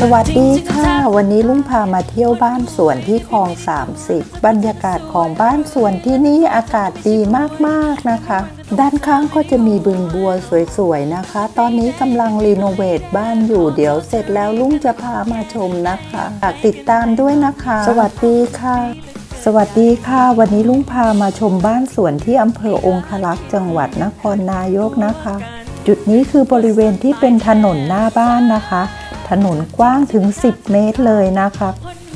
สวัสดีค่ะ วันนี้ลุงพามาเที่ยวบ้านสวนที่คลอง 30 บรรยากาศของบ้านสวนที่นี่อากาศดีมากๆนะคะ ด้านข้างก็จะมีบึงบัวสวยๆนะคะ ตอนนี้กำลังรีโนเวทบ้านอยู่เดี๋ยวเสร็จแล้วลุงจะพามาชมนะคะฝากติดตามด้วยนะคะ สวัสดีค่ะ สวัสดีค่ะ วันนี้ลุงพามาชมบ้านสวนที่อำเภอองคลักษ์จังหวัดนครนายกนะคะ จุดนี้คือบริเวณที่เป็นถนนหน้าบ้านนะคะ ถนนกว้างถึง 10 เมตรเลยนะคะ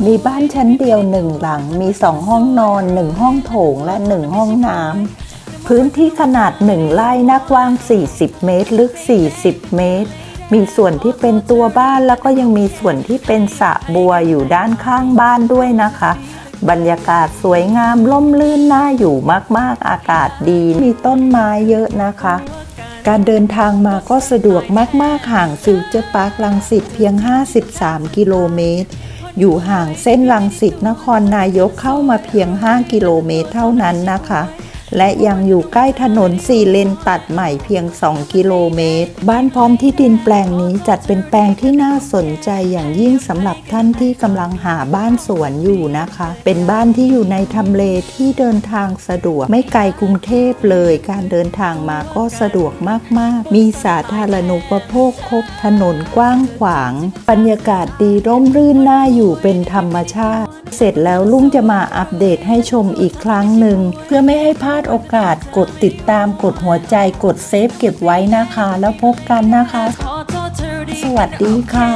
มีบ้านชั้นเดียวหนึ่งหลัง มี 2 ห้องนอน 1 ห้องโถงและ 1 ห้องน้ำ พื้นที่ขนาด 1 ไร่หน้ากว้าง 40 เมตร ลึก 40 เมตร มีส่วนที่เป็นตัวบ้านแล้วก็ยังมีส่วนที่เป็นสระบัวอยู่ด้านข้างบ้านด้วยนะคะบรรยากาศสวยงามล่มลื่นน่าอยู่มาก ๆ อากาศดี มีต้นไม้เยอะนะคะ การเดินทางมาก็สะดวกมาก ๆ ห่างฟิวเจอร์พาร์คลังสิตเพียง 53 กิโลเมตร อยู่ห่างเส้นลังสิตนครนายกเข้ามาเพียง 5 กิโลเมตรเท่านั้นนะคะ และยังอยู่ใกล้ถนน4เลนตัดใหม่เพียง 2 กิโลเมตร บ้านพร้อมที่ดินแปลงนี้จัดเป็นแปลงที่น่าสนใจอย่างยิ่งสำหรับท่านที่กำลังหาบ้านสวนอยู่นะคะ เป็นบ้านที่อยู่ในทำเลที่เดินทางสะดวก ไม่ไกลกรุงเทพเลย การเดินทางมาก็สะดวกมาก ๆ มีสาธารณูปโภคครบถนนกว้างขวาง บรรยากาศดีร่มรื่นน่าอยู่เป็นธรรมชาติ เสร็จแล้วลุงจะมาอัปเดตให้ชมอีกครั้งหนึ่งเพื่อไม่ให้พลาดโอกาสกดติดตามกดหัวใจกดเซฟเก็บไว้นะคะ แล้วพบกันนะคะขอโทษเธอดีสวัสดีค่ะ